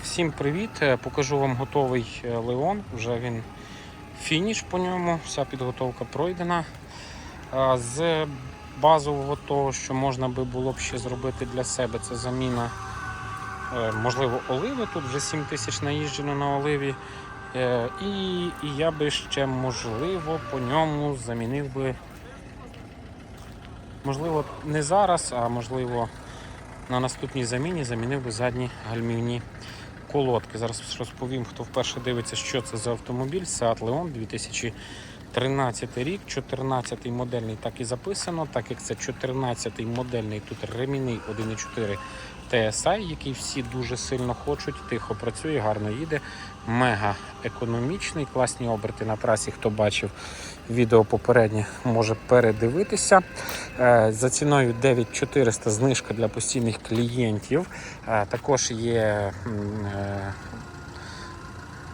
Всім привіт! Е, Покажу вам готовий е, Леон. Вже він фініш по ньому, вся підготовка пройдена. Е, З базового того, що можна би було б ще зробити для себе, це заміна, можливо, оливи. Тут вже 7 тисяч наїжджено на оливі. І я би ще, можливо, по ньому замінив би. Можливо, не зараз, а можливо на наступній заміні замінив би задні гальмівні колодки. Зараз розповім, хто вперше дивиться, що це за автомобіль. Seat Leon 2013 рік, 14 модельний так і записано, так як це 14 модельний, тут ремінний 1.4 TSI, який всі дуже сильно хочуть, тихо працює, гарно їде, мега економічний, класні оберти на трасі. Хто бачив відео попереднє, може передивитися. Е, За ціною 9400 знижка для постійних клієнтів. Е, Також є е,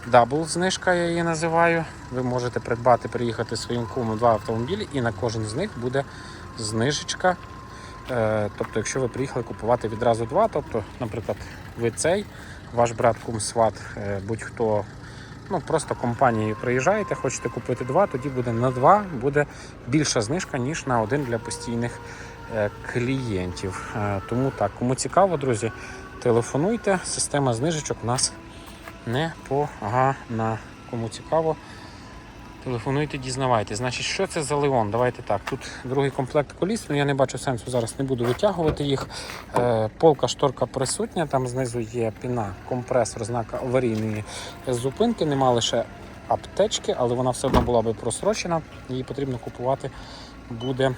дабл знижка, я її називаю. Ви можете придбати, приїхати своїм кумом два автомобілі, і на кожен з них буде знижечка. Е, Тобто, якщо ви приїхали купувати відразу два, тобто, наприклад, ви цей, ваш брат кум сват, е, будь-хто. Ну, просто компанією приїжджаєте, хочете купити два, тоді буде на два буде більша знижка, ніж на один для постійних е, клієнтів. Тому так, кому цікаво, друзі, телефонуйте. Система знижечок у нас непогана. Кому цікаво, телефонуйте, дізнавайтесь. Значить, що це за Леон? Давайте так. Тут другий комплект коліс, ну я не бачу сенсу зараз, не буду витягувати їх. Е, Полка шторка присутня, там знизу є піна, компресор, знак аварійної зупинки. Нема лише аптечки, але вона все одно була би просрочена. Її потрібно купувати буде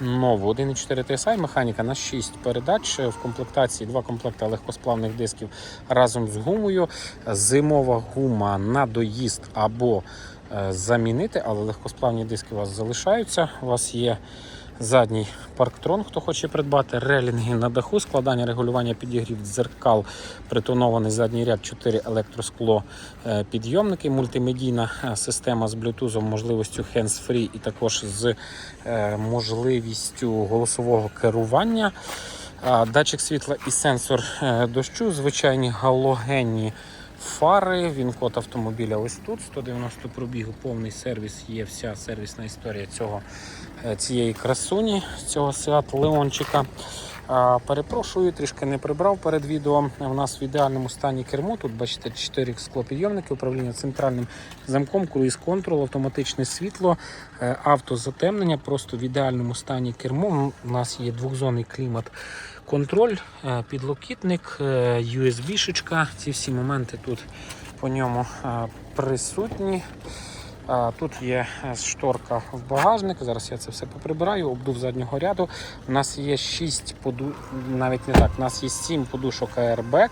нову. 1,4 TSI, механіка на 6 передач. В комплектації два комплекти легкосплавних дисків разом з гумою. Зимова гума на доїзд або замінити, але легкосплавні диски у вас залишаються. У вас є задній парктрон, хто хоче придбати, релінги на даху, складання регулювання підігрів дзеркал, притонований задній ряд, 4 електроскло е, підйомники, мультимедійна е, система з Bluetooth, можливістю hands-free і також з е, можливістю голосового керування. Датчик світла і сенсор е, дощу, звичайні галогенні фари. Він код автомобіля ось тут. 190 пробігу, повний сервіс. Є вся сервісна історія цього, е, цієї красуні, цього Seat Леончика. Перепрошую, трішки не прибрав перед відео. У нас в ідеальному стані кермо. Тут бачите 4 склопідйомники, управління центральним замком, круїз контрол, автоматичне світло, е, автозатемнення. Просто в ідеальному стані кермо. У нас є двохзонний клімат. Контроль, е, підлокітник, е, USB-шечка. Ці всі моменти тут по ньому присутні. Тут є е, шторка в багажник. Зараз я це все поприбираю, обдув заднього ряду. У нас є 6 поду... навіть не так, у нас є 7 подушок airbag,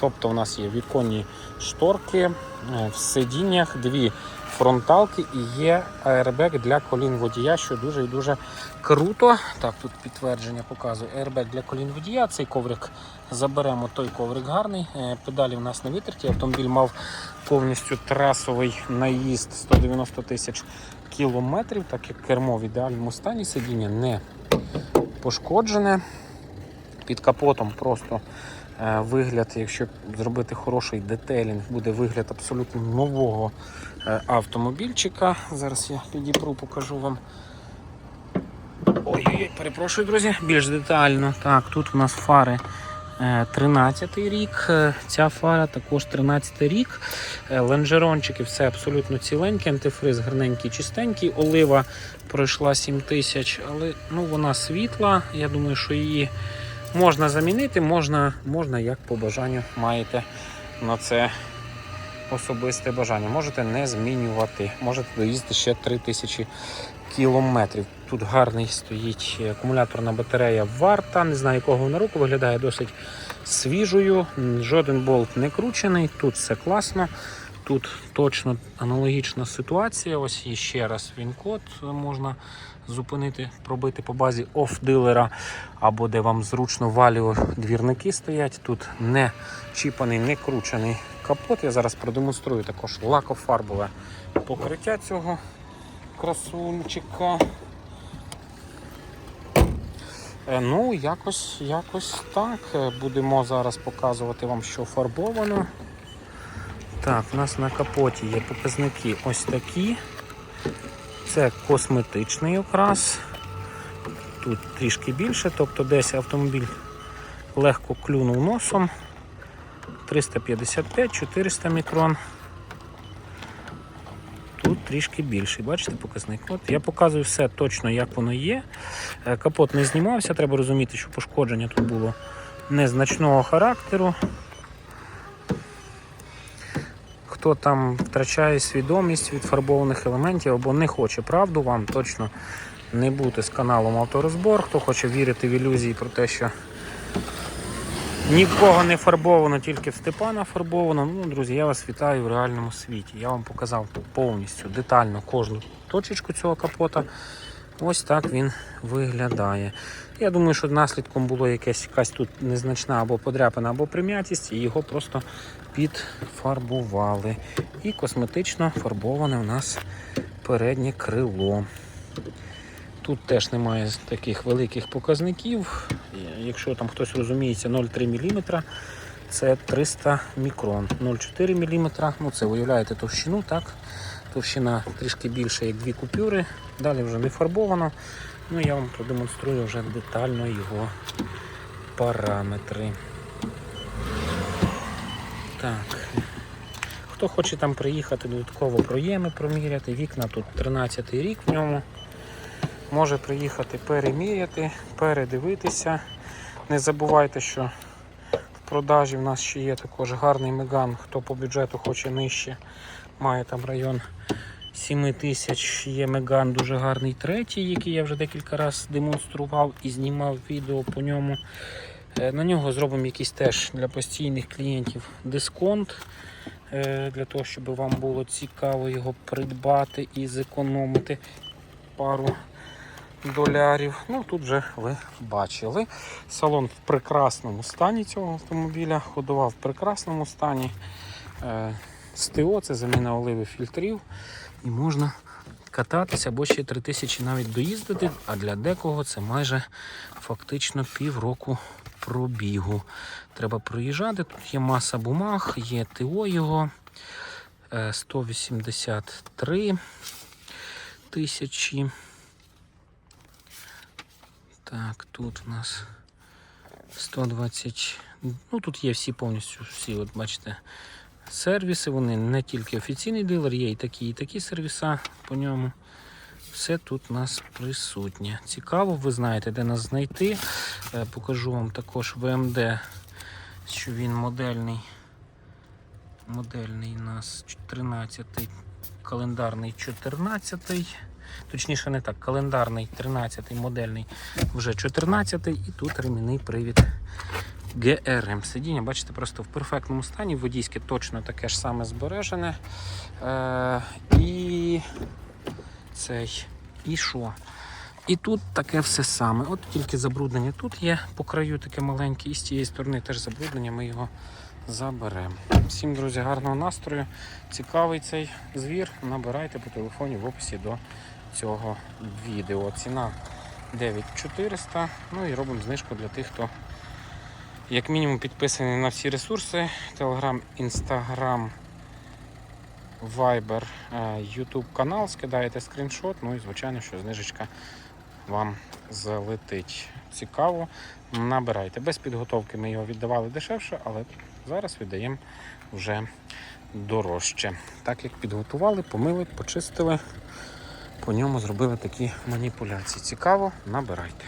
тобто у нас є віконні шторки е, в сидіннях, дві фронталки і є airbag для колін водія, що дуже і дуже круто. Так, тут підтвердження показує airbag для колін водія. Цей коврик заберемо, той коврик гарний. Е, Педалі у нас не витерті. Автомобіль мав повністю трасовий наїзд 190 тисяч кілометрів, так як кермо в ідеальному стані, сидіння не пошкоджене. Під капотом просто вигляд, якщо зробити хороший детейлінг, буде вигляд абсолютно нового е, автомобільчика. Зараз я підіпру, покажу вам. Ой-ой-ой, перепрошую, друзі, більш детально. Так, тут у нас фари. 13 рік, е, ця фара також 13 й рік. Е, Лонжерончики все абсолютно ціленькі, антифриз гарненький, чистенький. Олива пройшла 7 тисяч, але ну, вона світла. Я думаю, що її можна замінити, можна, можна як по бажанню маєте на це особисте бажання. Можете не змінювати, можете доїздити ще 3000 кілометрів. Тут гарний стоїть акумуляторна батарея варта. Не знаю, якого вона року виглядає досить свіжою. Жоден болт не кручений. Тут все класно. Тут точно аналогічна ситуація. Ось є ще раз він-код можна зупинити, пробити по базі оф-дилера, або де вам зручно валіо двірники стоять. Тут не чіпаний, не кручений капот. Я зараз продемонструю також лакофарбове покриття цього красунчика. Е, Ну, якось, якось так. Е, Будемо зараз показувати вам, що фарбовано. Так, у нас на капоті є показники ось такі. Це косметичний окрас. Тут трішки більше, тобто десь автомобіль легко клюнув носом. 355-400 мікрон. Тут трішки більший, бачите показник. От я показую все точно, як воно є. Е, Капот не знімався, треба розуміти, що пошкодження тут було незначного характеру. Хто там втрачає свідомість від фарбованих елементів або не хоче правду, вам точно не бути з каналом Авторозбор. Хто хоче вірити в ілюзії про те, що ні в кого не фарбовано, тільки в Степана фарбовано. Ну, друзі, я вас вітаю в реальному світі. Я вам показав повністю детально кожну точечку цього капота. Ось так він виглядає. Я думаю, що наслідком було якась, якась тут незначна або подряпина, або прим'ятість, і його просто підфарбували. І косметично фарбоване у нас переднє крило. Тут теж немає таких великих показників. Якщо там хтось розуміється, 0,3 мм це 300 мікрон. 0,4 мм, ну це виявляєте товщину, так? Товщина трішки більше, як дві купюри. Далі вже не фарбовано. Ну я вам продемонструю вже детально його параметри. Так. Хто хоче там приїхати додатково проєми проміряти, вікна тут 13 рік в ньому. Може приїхати переміряти, передивитися. Не забувайте, що в продажі в нас ще є також гарний меган, хто по бюджету хоче нижче, має там район 7 тисяч. Є меган дуже гарний третій, який я вже декілька разів демонстрував і знімав відео по ньому. Е, На нього зробимо якийсь теж для постійних клієнтів дисконт, е, для того, щоб вам було цікаво його придбати і зекономити пару долярів. Ну тут вже ви бачили. Салон в прекрасному стані цього автомобіля, ходова в прекрасному стані. Е, СТО це заміна оливи фільтрів. І можна кататися або ще 3000 навіть доїздити, а для декого це майже фактично півроку пробігу. Треба проїжджати. Тут є маса бумаг, є ТО його е, 183 тисячі. Так, тут у нас 120. Ну тут є всі повністю всі, от бачите, сервіси. Вони не тільки офіційний дилер, є і такі, і такі сервіса по ньому. Все тут у нас присутнє. Цікаво, ви знаєте, де нас знайти. Е, Покажу вам також ВМД, що він модельний. Модельний у нас 13 календарний 14-й. Точніше, не так, календарний 13-й, модельний вже 14-й і тут ремінний привід GRM. Сидіння, бачите, просто в перфектному стані. Водійське точно таке ж саме збережене. Е, і цей. І що? І тут таке все саме. От тільки забруднення тут є по краю таке маленьке, і з цієї сторони теж забруднення, ми його заберемо. Всім, друзі, гарного настрою. Цікавий цей звір. Набирайте по телефоні в описі до цього відео. Ціна 9400. Ну і робимо знижку для тих, хто як мінімум підписаний на всі ресурси: Telegram, Instagram, Viber, е, YouTube канал, скидаєте скріншот, ну і звичайно, що знижечка вам залетить. Цікаво, набирайте. Без підготовки ми його віддавали дешевше, але зараз віддаємо вже дорожче. Так як підготували, помили, почистили, по ньому зробили такі маніпуляції. Цікаво, набирайте.